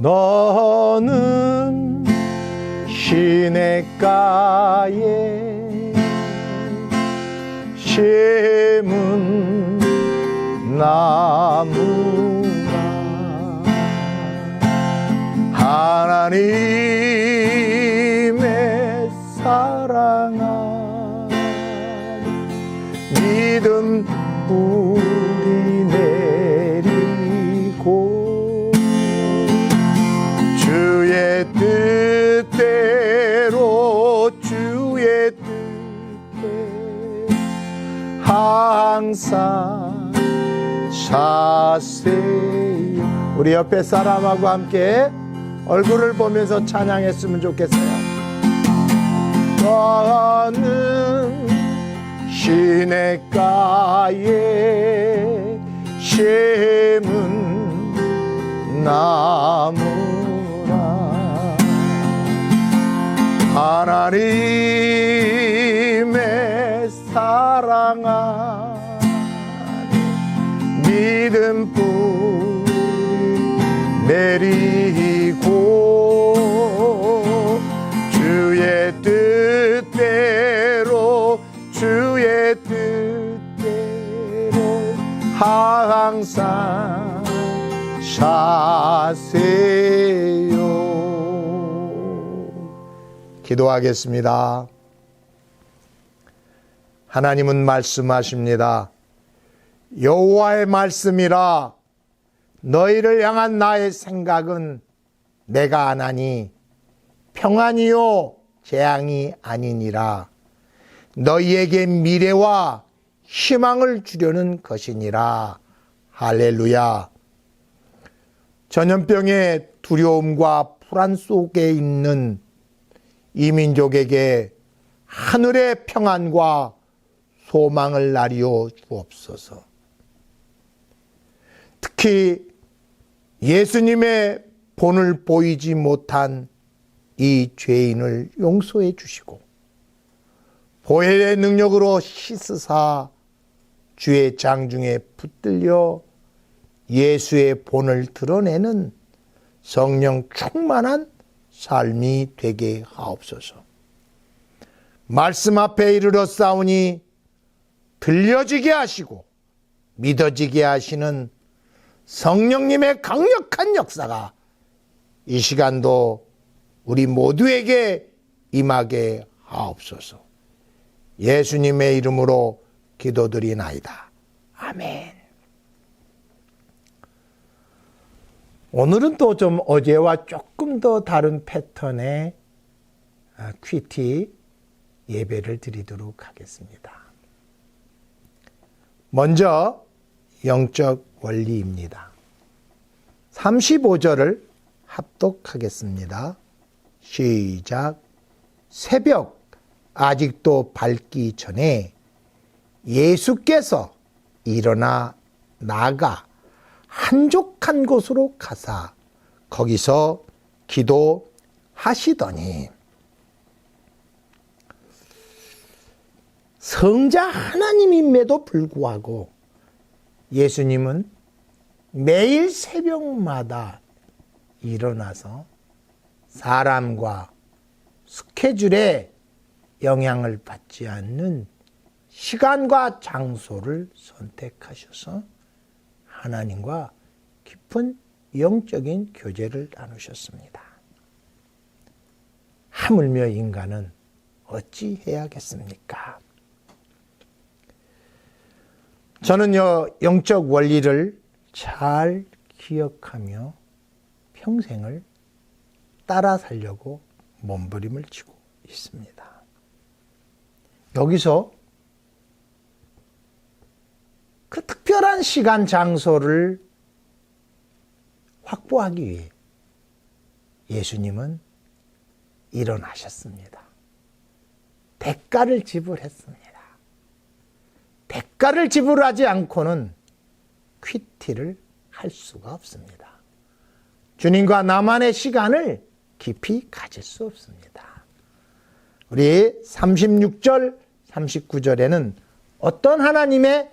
너는 시냇가에 심은 나무라 하나님 우리 옆에 사람하고 함께 얼굴을 보면서 찬양했으면 좋겠어요. 너는 시냇가에 심은 나무라. 하나님의 사랑아 믿음 사세요. 기도하겠습니다. 하나님은 말씀하십니다. 여호와의 말씀이라 너희를 향한 나의 생각은 내가 안 하니 평안이요 재앙이 아니니라. 너희에게 미래와 희망을 주려는 것이니라. 할렐루야 전염병의 두려움과 불안 속에 있는 이민족에게 하늘의 평안과 소망을 나리어 주옵소서. 특히 예수님의 본을 보이지 못한 이 죄인을 용서해 주시고 보혈의 능력으로 씻으사 주의 장중에 붙들려 예수의 본을 드러내는 성령 충만한 삶이 되게 하옵소서. 말씀 앞에 이르러 싸우니 들려지게 하시고 믿어지게 하시는 성령님의 강력한 역사가 이 시간도 우리 모두에게 임하게 하옵소서. 예수님의 이름으로 기도드리나이다. 아멘. 오늘은 또 좀 어제와 조금 더 다른 패턴의 아, 퀴티 예배를 드리도록 하겠습니다. 먼저 영적 원리입니다. 35절을 합독하겠습니다. 시작. 새벽 아직도 밝기 전에 예수께서 일어나 나가 한적한 곳으로 가사. 거기서 기도하시더니. 성자 하나님임에도 불구하고 예수님은 매일 새벽마다 일어나서 사람과 스케줄에 영향을 받지 않는 시간과 장소를 선택하셔서 하나님과 깊은 영적인 교제를 나누셨습니다. 하물며 인간은 어찌 해야겠습니까? 저는요, 영적 원리를 잘 기억하며 평생을 따라 살려고 몸부림을 치고 있습니다. 여기서 그 특별한 시간, 장소를 확보하기 위해 예수님은 일어나셨습니다. 대가를 지불했습니다. 대가를 지불하지 않고는 퀴티를 할 수가 없습니다. 주님과 나만의 시간을 깊이 가질 수 없습니다. 우리 36절, 39절에는 어떤 하나님의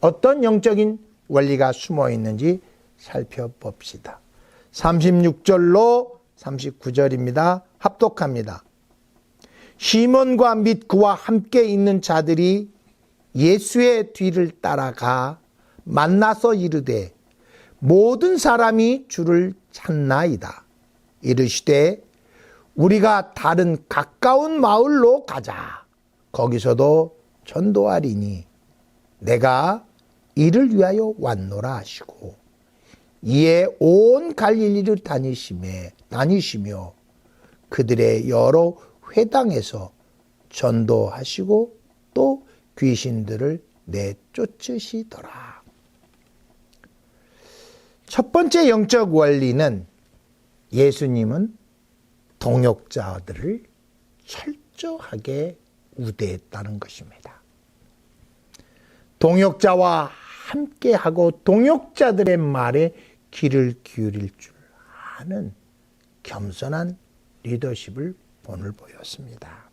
어떤 영적인 원리가 숨어 있는지 살펴봅시다. 36절로 39절입니다. 합독합니다. 시몬과 및 그와 함께 있는 자들이 예수의 뒤를 따라가 만나서 이르되 모든 사람이 주를 찾나이다. 이르시되 우리가 다른 가까운 마을로 가자. 거기서도 전도하리니 내가 이를 위하여 왔노라 하시고 이에 온 갈릴리를 다니시며 다니시며 그들의 여러 회당에서 전도하시고 또 귀신들을 내쫓으시더라. 첫 번째 영적 원리는 예수님은 동역자들을 철저하게 우대했다는 것입니다. 동역자와 함께하고 동역자들의 말에 귀를 기울일 줄 아는 겸손한 리더십을 본을 보였습니다.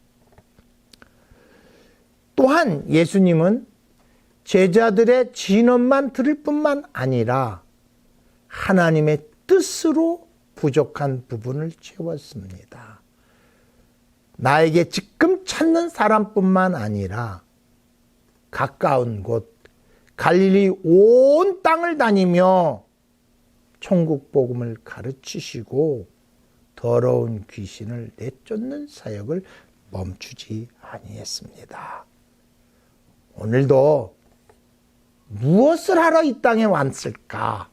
또한 예수님은 제자들의 진언만 들을 뿐만 아니라 하나님의 뜻으로 부족한 부분을 채웠습니다. 나에게 지금 찾는 사람뿐만 아니라 가까운 곳 갈릴리 온 땅을 다니며 천국 복음을 가르치시고 더러운 귀신을 내쫓는 사역을 멈추지 아니했습니다. 오늘도 무엇을 하러 이 땅에 왔을까?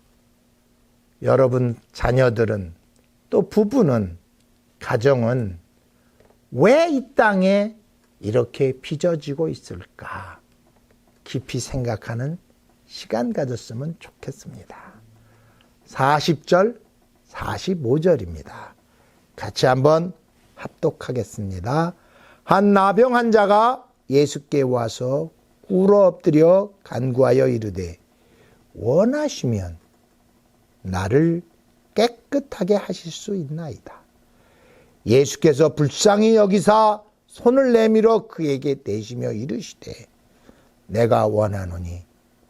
여러분 자녀들은 또 부부는 가정은 왜 이 땅에 이렇게 빚어지고 있을까? 깊이 생각하는 시간 가졌으면 좋겠습니다. 40절, 45절입니다. 같이 한번 합독하겠습니다. 한 나병 환자가 예수께 와서 꿇어 엎드려 간구하여 이르되 원하시면 나를 깨끗하게 하실 수 있나이다. 예수께서 불쌍히 여기사 손을 내밀어 그에게 대시며 이르시되 내가 원하노니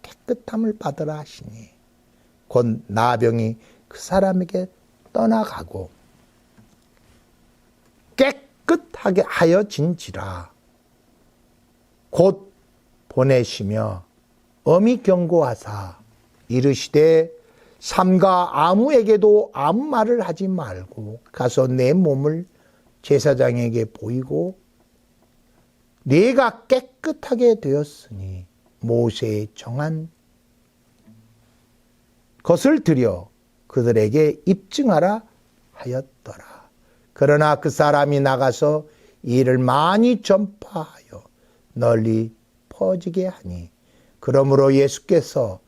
깨끗함을 받으라 하시니. 곧 나병이 그 사람에게 떠나가고 깨끗하게 하여진지라. 곧 보내시며 엄히 경고하사 이르시되 삼가 아무에게도 아무 말을 하지 말고 가서 내 몸을 제사장에게 보이고 네가 깨끗하게 되었으니 모세의 정한 것을 들여 그들에게 입증하라 하였더라. 그러나 그 사람이 나가서 이를 많이 전파하여 널리 퍼지게 하니 그러므로 예수께서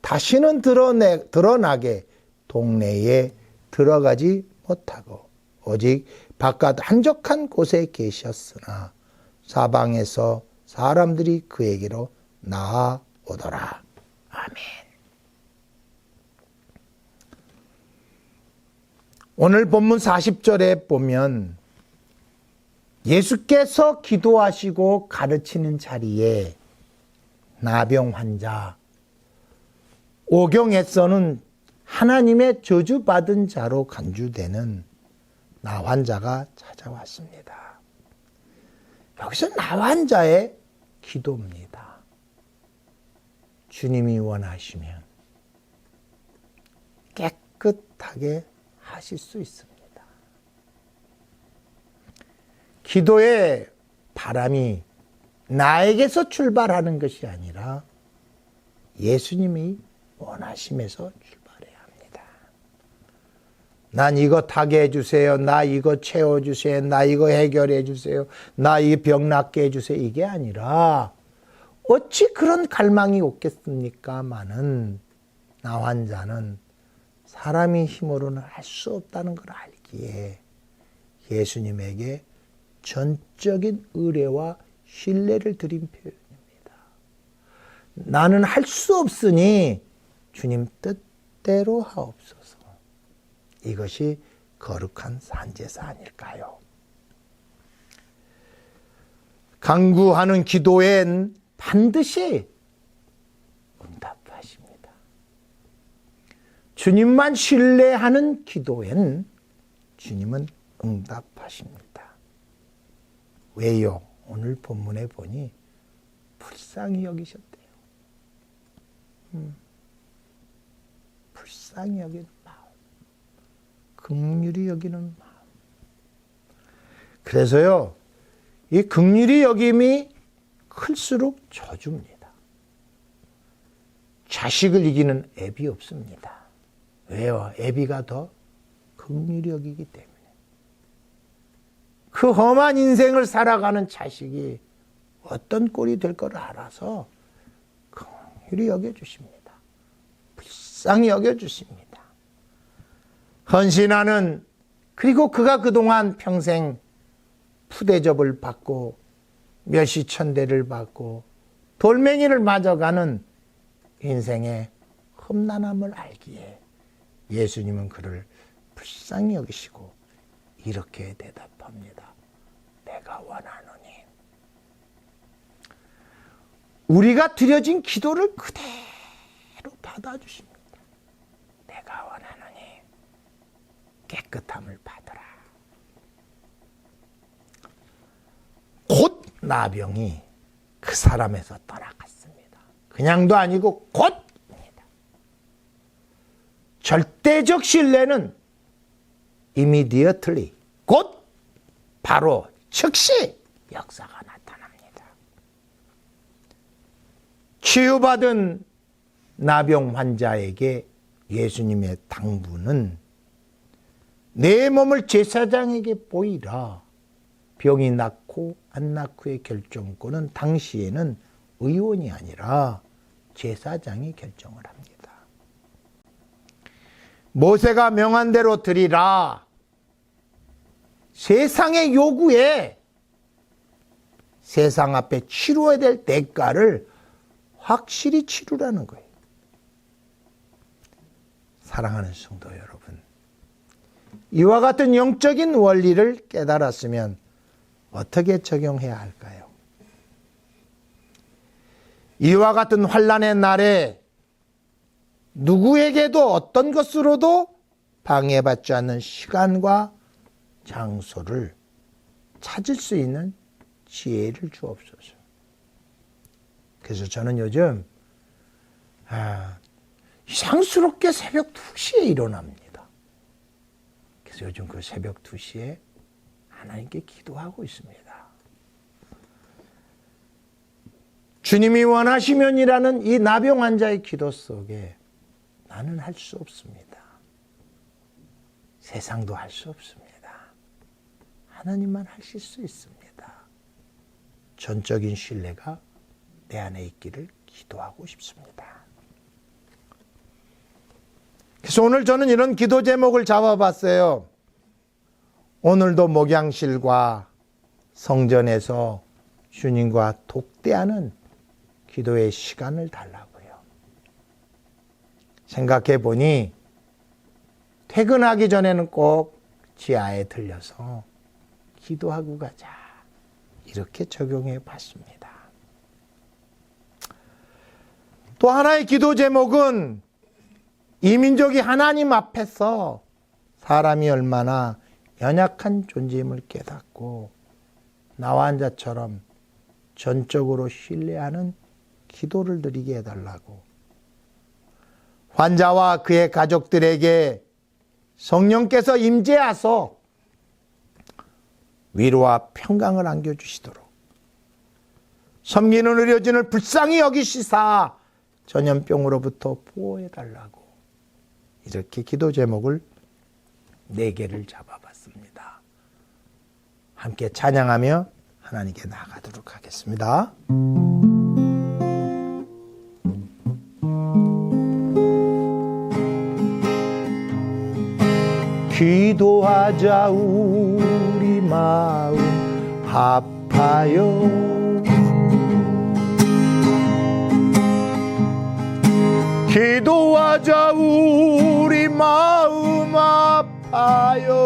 다시는 드러내, 드러나게 동네에 들어가지 못하고 오직 바깥 한적한 곳에 계셨으나 사방에서 사람들이 그에게로 나아오더라. 아멘. 오늘 본문 40절에 보면 예수께서 기도하시고 가르치는 자리에 나병 환자, 오경에서는 하나님의 저주받은 자로 간주되는 나 환자가 찾아왔습니다. 여기서 나 환 자의 기도입니다. 주님이 원하시면 깨끗하게 하실 수 있습니다. 기도의 바람이 나에게서 출발하는 것이 아니라 예수님이 원하심에서 합니다. 난 이거 타게 해주세요. 나 이거 채워주세요. 나 이거 해결해 주세요. 나 이 병 낫게 해주세요. 이게 아니라 어찌 그런 갈망이 없겠습니까마는 나 환자는 사람의 힘으로는 할 수 없다는 걸 알기에 예수님에게 전적인 의뢰와 신뢰를 드린 표현입니다. 나는 할 수 없으니 주님 뜻대로 하옵소서. 이것이 거룩한 산제사 아닐까요? 강구하는 기도엔 반드시 응답하십니다. 주님만 신뢰하는 기도엔 주님은 응답하십니다. 왜요? 오늘 본문에 보니 불쌍히 여기셨대요. 음, 불쌍히 여기는 극률이 여기는 마음. 그래서요, 이 극률이 여김이 클수록 저줍니다. 자식을 이기는 앱이 없습니다. 왜요? 애비가 더 극률이 여기기 때문에. 그 험한 인생을 살아가는 자식이 어떤 꼴이 될 거를 알아서 긍휼히 여겨주십니다. 불쌍히 여겨주십니다. 헌신하는 그리고 그가 그동안 평생 푸대접을 받고 멸시천 대를 받고 돌멩이를 맞아가는 인생의 험난함을 알기에 예수님은 그를 불쌍히 여기시고 이렇게 대답합니다. 내가 원하노니. 우리가 드려진 기도를 그대로 받아주십니다. 내가 원하노니 깨끗함을 받으라. 곧 나병이 그 사람에서 떠나갔습니다. 그냥도 아니고 곧입니다. 절대적 신뢰는 immediately 곧 바로 즉시 역사가 나타납니다. 치유받은 나병 환자에게 예수님의 당부는 내 몸을 제사장에게 보이라. 병이 낫고 안 낫고의 결정권은 당시에는 의원이 아니라 제사장이 결정을 합니다. 모세가 명한 대로 드리라. 세상의 요구에 세상 앞에 치루어야 될 대가를 확실히 치르라는 거예요. 사랑하는 성도 여러분. 이와 같은 영적인 원리를 깨달았으면 어떻게 적용해야 할까요? 이와 같은 환란의 날에 누구에게도 어떤 것으로도 방해받지 않는 시간과 장소를 찾을 수 있는 지혜를 주옵소서. 그래서 저는 요즘 아, 이상스럽게 새벽 2시에 일어납니다. 그래서 요즘 그 새벽 2시에 하나님께 기도하고 있습니다. 주님이 원하시면이라는 이 나병 환자의 기도 속에 나는 할 수 없습니다. 세상도 할 수 없습니다. 하나님만 하실 수 있습니다. 전적인 신뢰가 내 안에 있기를 기도하고 싶습니다. 그래서 오늘 저는 이런 기도 제목을 잡아봤어요. 오늘도 목양실과 성전에서 주님과 독대하는 기도의 시간을 달라고요. 생각해 보니 퇴근하기 전에는 꼭 지하에 들려서 기도하고 가자. 이렇게 적용해 봤습니다. 또 하나의 기도 제목은 이민족이 하나님 앞에서 사람이 얼마나 연약한 존재임을 깨닫고 나와 한 자처럼 전적으로 신뢰하는 기도를 드리게 해달라고. 환자와 그의 가족들에게 성령께서 임재하서 위로와 평강을 안겨주시도록. 섬기는 의료진을 불쌍히 여기시사 전염병으로부터 보호해달라고. 이렇게 기도 제목을 네 개를 잡아봤습니다. 함께 찬양하며 하나님께 나가도록 하겠습니다. 기도하자 우리 마음 아파요 기도하자 우리 마음 아파요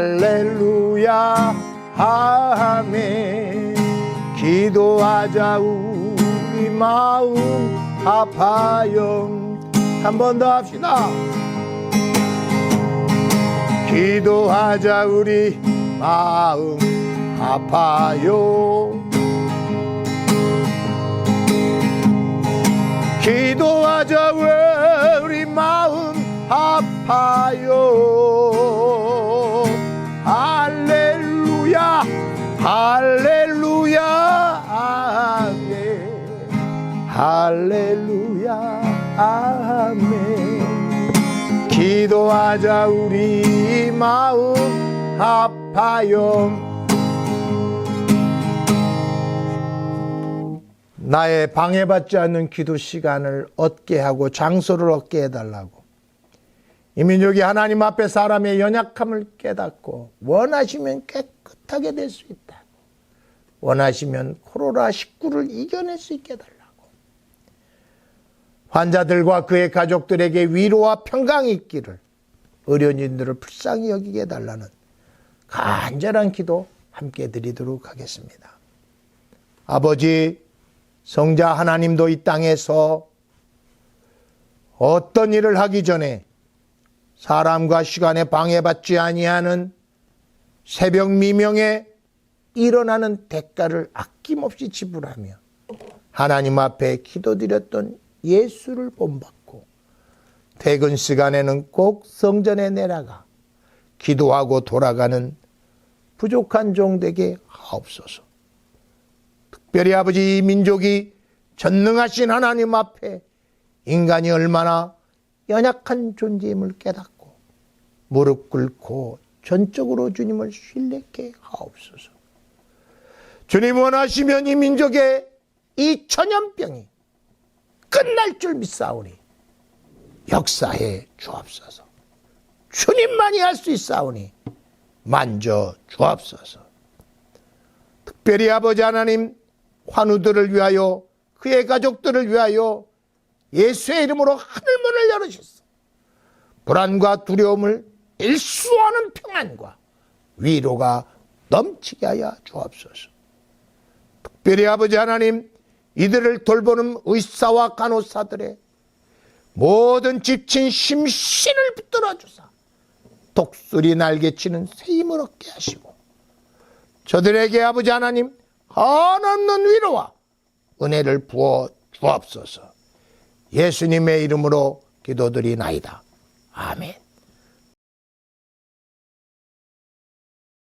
할렐루야. 아멘. 기도하자 우리 마음 아파요 한 번 더 합시다. 기도하자 우리 마음 아파요 기도하자 우리 마음 아파요 할렐루야. 아멘. 할렐루야. 아멘. 기도하자 우리 마음 아파요. 나의 방해받지 않는 기도 시간을 얻게 하고 장소를 얻게 해달라고. 이 민족이 하나님 앞에 사람의 연약함을 깨닫고 원하시면 깨끗 하게 될 수 있다. 원하시면 코로나 19를 이겨낼 수 있게 해달라고. 환자들과 그의 가족들에게 위로와 평강이 있기를 의료인들을 불쌍히 여기게 해달라는 간절한 기도 함께 드리도록 하겠습니다. 아버지, 성자 하나님도 이 땅에서 어떤 일을 하기 전에 사람과 시간에 방해받지 아니하는 새벽 미명에 일어나는 대가를 아낌없이 지불하며 하나님 앞에 기도드렸던 예수를 본받고 퇴근 시간에는 꼭 성전에 내려가 기도하고 돌아가는 부족한 종되게 하옵소서. 특별히 아버지 이 민족이 전능하신 하나님 앞에 인간이 얼마나 연약한 존재임을 깨닫고 무릎 꿇고 전적으로 주님을 신뢰케 하옵소서. 주님 원하시면 이 민족의 이 천연병이 끝날 줄 믿사오니 역사에 주옵소서. 주님만이 할 수 있사오니 만져 주옵소서. 특별히 아버지 하나님 환우들을 위하여 그의 가족들을 위하여 예수의 이름으로 하늘문을 열으셨어. 불안과 두려움을 일수하는 평안과 위로가 넘치게 하여 주옵소서. 특별히 아버지 하나님 이들을 돌보는 의사와 간호사들의 모든 지친 심신을 붙들어 주사 독수리 날개치는 새 힘을 얻게 하시고 저들에게 아버지 하나님 한없는 위로와 은혜를 부어 주옵소서. 예수님의 이름으로 기도드리나이다. 아멘.